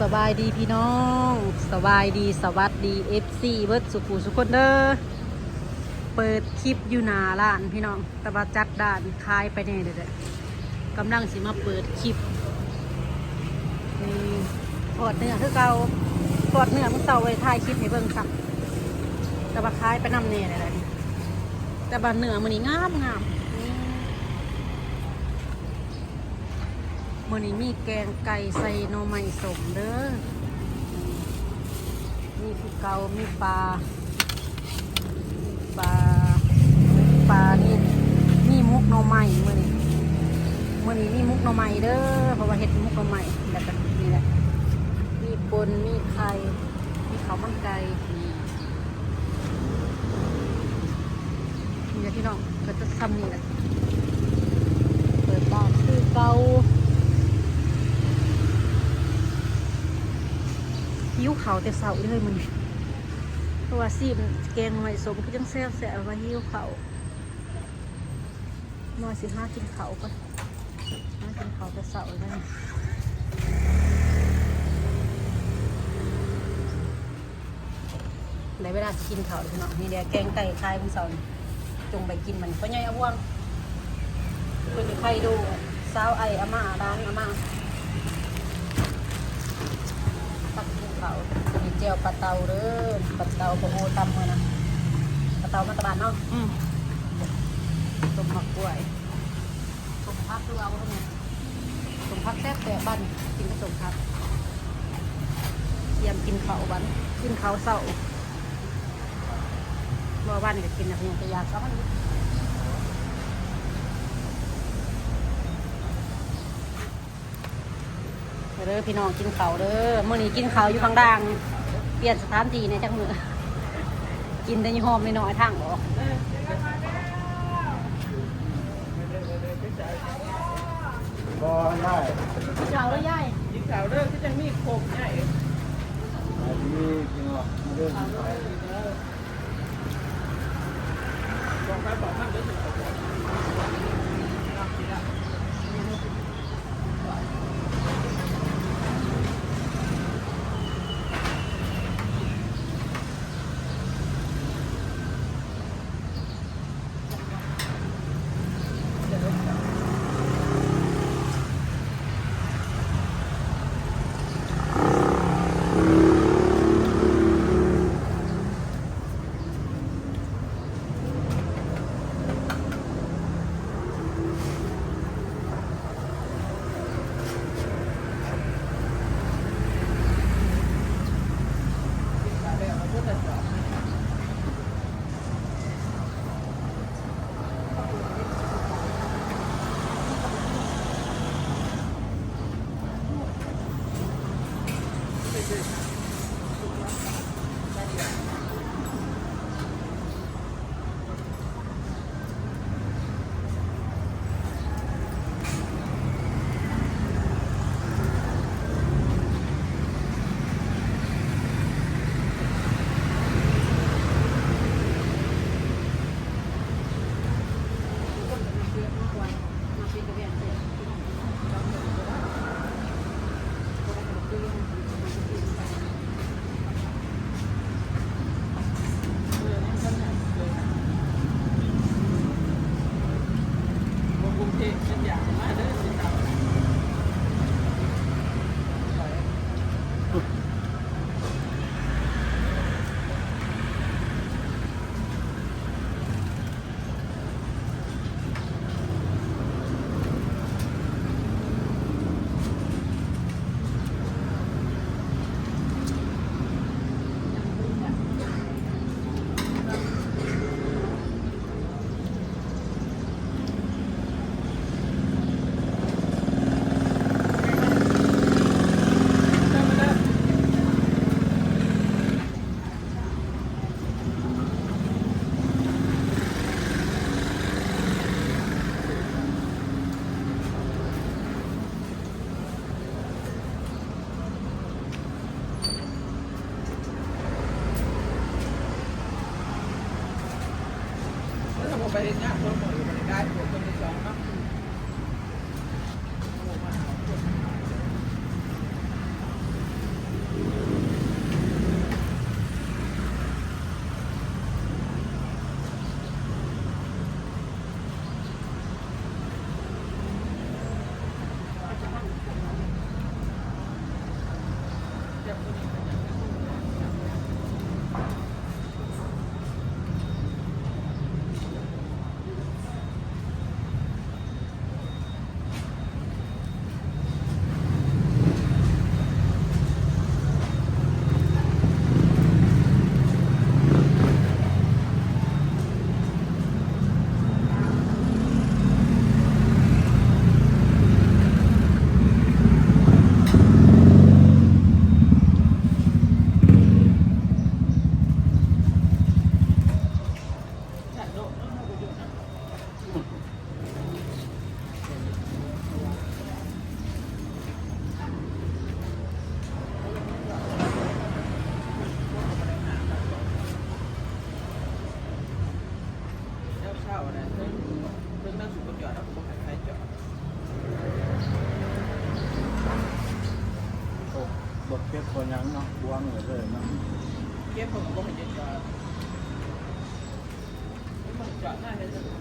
สบายดีพี่น้อง สบายดีสวัสดีเอฟซีเบิร์ดสุขูสุขคนเด้อเปิดคลิปอยู่หนาร้านพี่น้องต่ว่าจัดด่านคายไปแน่เด้อกำลังสิมาเปิดคลิปนี่ทอดเนื้อคือเกาทอดเนื้อมันเสาไว้ถ่ายคลิปให้เบิ่งสักต่ว่าคายไปนำเน่เลยนี่แต่ว่าเนื้อมันนี่งามงามนี่ มื่อนี้มีแกงไก่ใส่หน่อไม้สมเด้อมีคือเกามีปลา ปลา ปลานี่มีมุกหน่อไม้มื่อนี้มื่อนี้มีมุกหน่อไม้เด้อ เพราะว่าเห็ดมุกหน่อไม้แล้วก็นี่แหละ มีปนมีไข่ มีข้าวมันไก่นี่นี่แหละพี่น้องก็จะทำนี่แหละเปิดบ้านคือเกา หิวเขาแต่เสาเลยมันเพราะว่าซีมแกงหน่อยสมคือจังแซ่บแซ่บว่าหิวเขาวนอนสิห้ากินเขาก่อนห้ากินเขาแต่เสาเลยในเวลากินเขาเลยพี่น้องนี่เดี๋ยวแกงไก่คายพี่สอนจงไปกินมันเพราะไงอาว่างคุณจะใครดูสาวไออาม่าร้านอาม่า ตักกิน เขามีเจียวปลาเตาเด้อปลาเตาโปโอตำมานะปลาเตามาตะบานเนาะอืมต้มหมักกล้วยต้มพักดูเอาเท่านี้ต้มพักแซ่บแต่บ้านกินผสมพักเตรียมกินเขาววันกินเขาวเศร้าเมื่อวันก็กินนะยังจะอยากก็มัน เด้อพี่น้องกินเขาวเด้อมื่อนี้กินเขาวอยู่ข้างด่าง เปลี่ยนสถานที่ในจักมือกินแต่ยี่ห้อมน้อยๆทางออกก็ได้เจ้าแล้วย่ายยิงสาวเรื่องที่จะมีโคมใหญ่อันนี้จริงหรอมาเรื่อง 转还是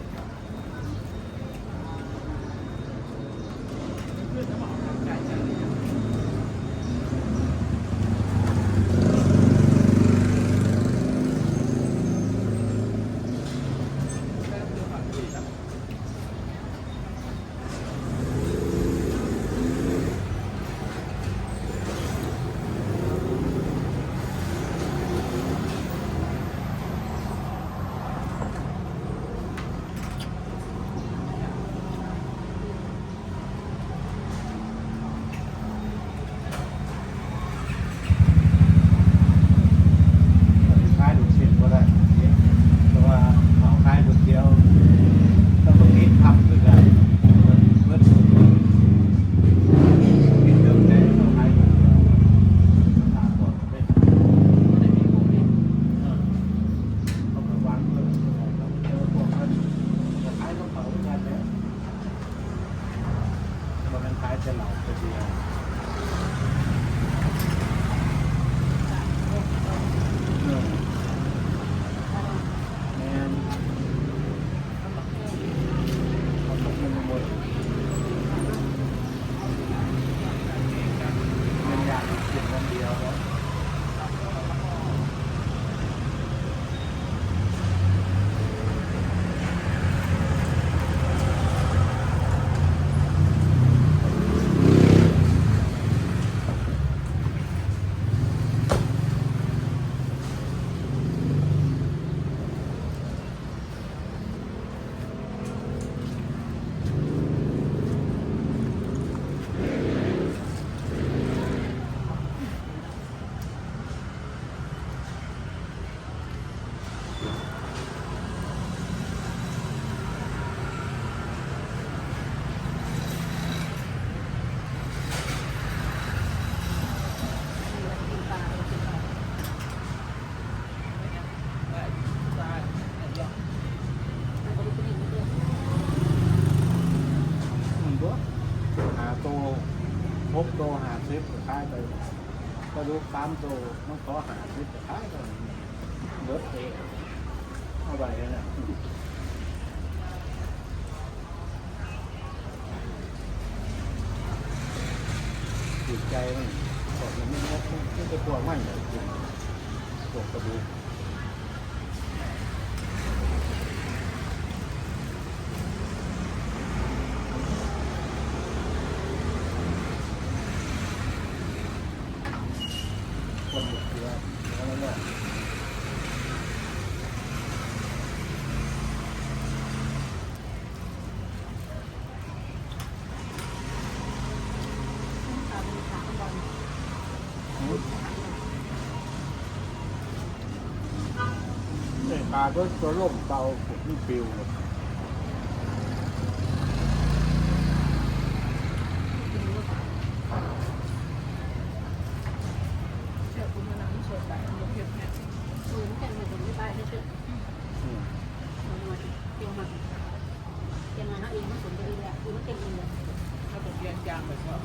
หกตัวหาซิปขายไปกระดูกสามตัวมันขอหาซิปขายไปเดือดเตะเอาไปเนี่ยจิตใจมันบอกมันไม่ไม่ไม่จะตัวไม่เลยตัวกระดูก luôn ạ để bà có có lộn tàu cũng như biểu เตรียมมาเตรียมมาแล้วเองมันสมบูรณ์เลยคือมันเต็มเลยถ้าตกเรียนจางไปชอ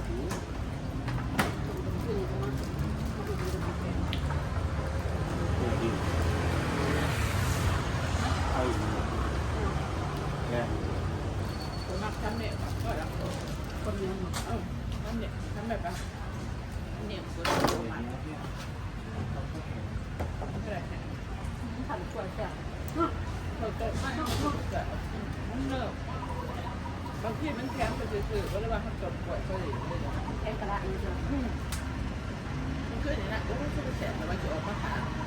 Thank you. 这个选择吧，九块钱。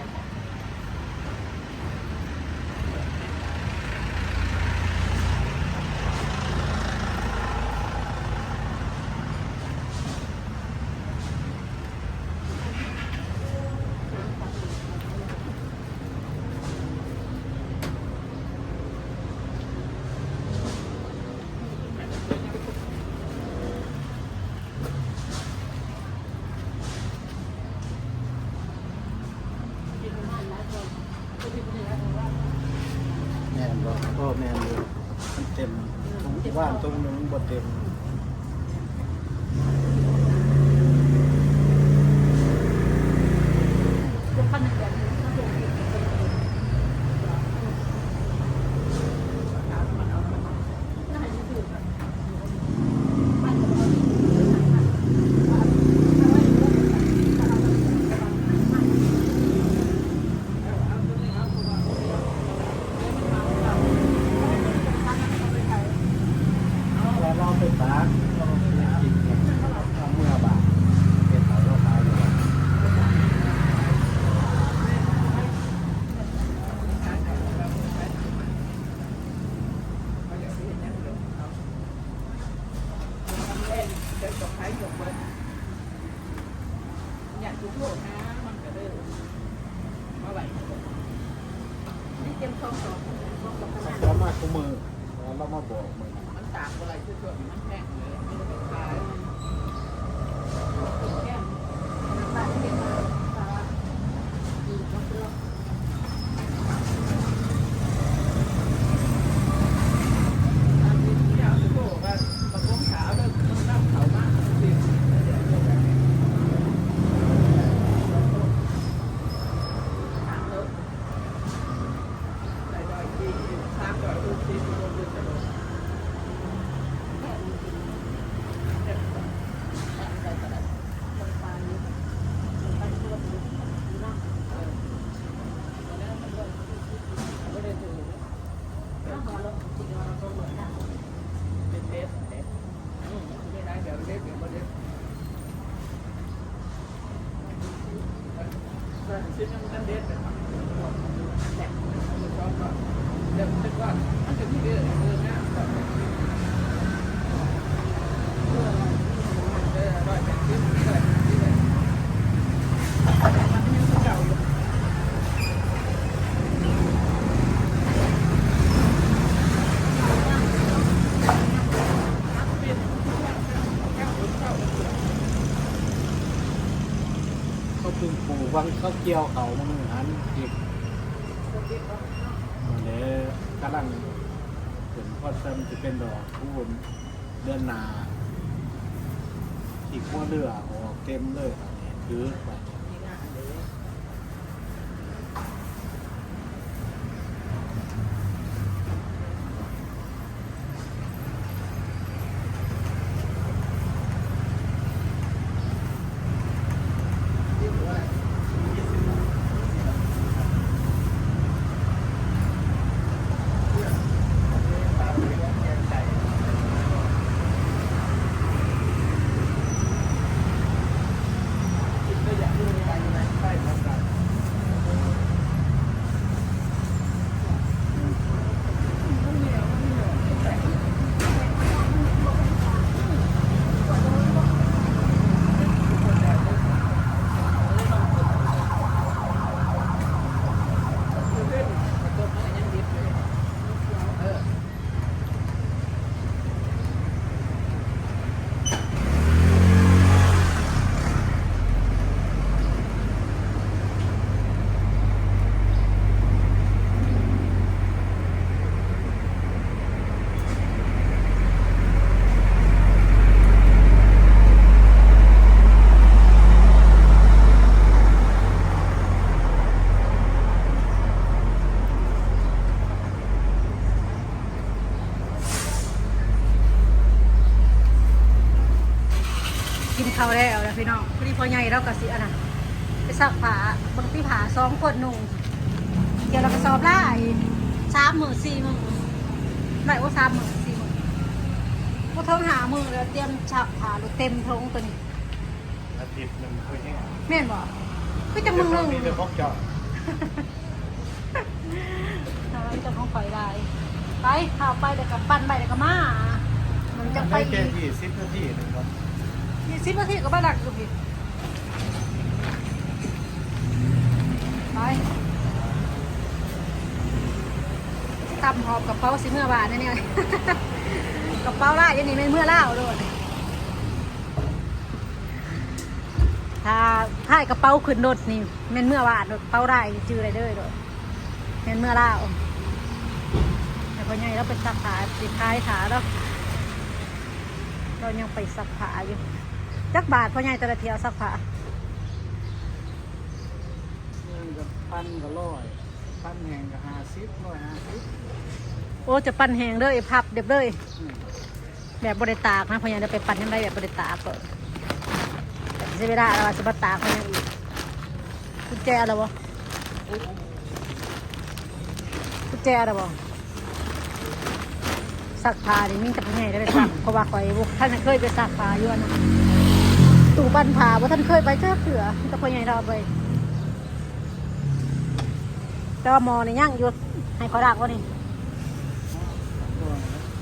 แม่นบ่พ่อแม่นอยเต็มผมว่านตรงนึงบ่เต็ม tá? วังเขาเกี่ยวเขามันหันอีกเดี๋ยวกำลังถึงพอซ้ำจะเป็นดอกพูนเดือนนาอีกขั้วเรือออกเต็มเลยคือไปาวแล้วแล้วพี่น้องพอดีพอใหญ่เราก็สิอันน่ะไปซักผ้าบางที่ผ้าสองคนนุ่งเดี๋ยวเราก็สอบไล่สามหมื่นสี่หมื่นได้ว่าสามหมื่นสี่หมื่นพอท้องหามือแล้วเตรียมฉับผ้าลูกเต็มท้องตัวนี้อาทิตย์หนึ่งคุยแห้งแม่นบอกคือจะมึงหนึ่งมีแต่พวกเจาะเราจะของข่อยได้ไปข่าวไปเดี๋ยวกับปั้นไปเดี๋ยวกับมา มันจะไปไปอีแค่กยี่สิบนาทีหนึ่งครับ ยี่สิบนาทีก็บ้านหลักอยู่พี่ไปตำหอบกับเป๋าสิเมื่อบาทนะเนี่ยกับเป๋าล่าย่างนี้ไม่เมื่อเล่าด้วยถ้าถ้ากระเป๋าขึ้นรถนี่แม่นเมื่อบาทรถเป๋าได้จื้ออะไรเด้อด้วยแม่นเมื่อเล่าแต่พอไงเราไปสักขาสิท้ายขาแล้วเรายังไปสักขาอยู่ จักบาทพ่อใหญ่แต่ละเที่ยวสักผ้าเงินกับพันกับร้อยพันแห่งกับห้าสิบร้อยห้าสิบโอ้จะปั่นแหงเด้อไอ้พับเด็บเลย อืมแบบบริตากนะพ่อใหญ่จะไปปั่นยังไงแบบบริตากก่อนใช้เวลาเราจะมาตากพ่อใหญ่อีกกุญแจอะไรบ่กุญแจอะไรบ่สักผ้านี่มิ่งกับพ่อใหญ่ได้ไปสักเพราะว่าคอยบุกท่านเคยไปสักผ้าอยู่อันนะ ตู่ปั่นผ้าว่าท่านเคยไปเจ้าเสือแต่พ่อใหญ่เราเอาไปแต่ว่าหมอนี่ย่างอยู่ให้ขอดักวะนี่ตัว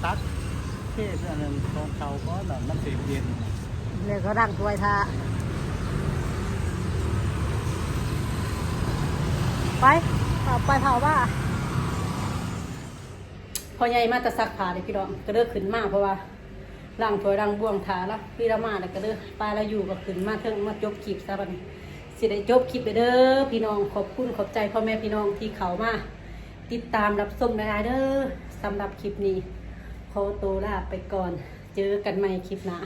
ตัดเทศอันนั้นของเขาก็หน่อยมันเสียเย็นเลยเขาดังถ้วยทาไปเผาไปเผาว่าพอใหญ่มาแต่ซักผ้าเลยพี่น้องก็เลิกขึ้นมาเพราะว่า ร่างถ้วยร่างบ่วงถาละพี่ละมาแล้วก็เด้อปลาเราอยู่ก็ขึ้นมาเทิงมาจบคลิปซะบัดนี้สิได้จบคลิปไปเด้อพี่น้องขอบคุณขอบใจพ่อแม่พี่น้องที่เขามาติดตามรับชมได้เด้อสำหรับคลิปนี้ขอตัวลาไปก่อน เจอกันใหม่คลิปหน้า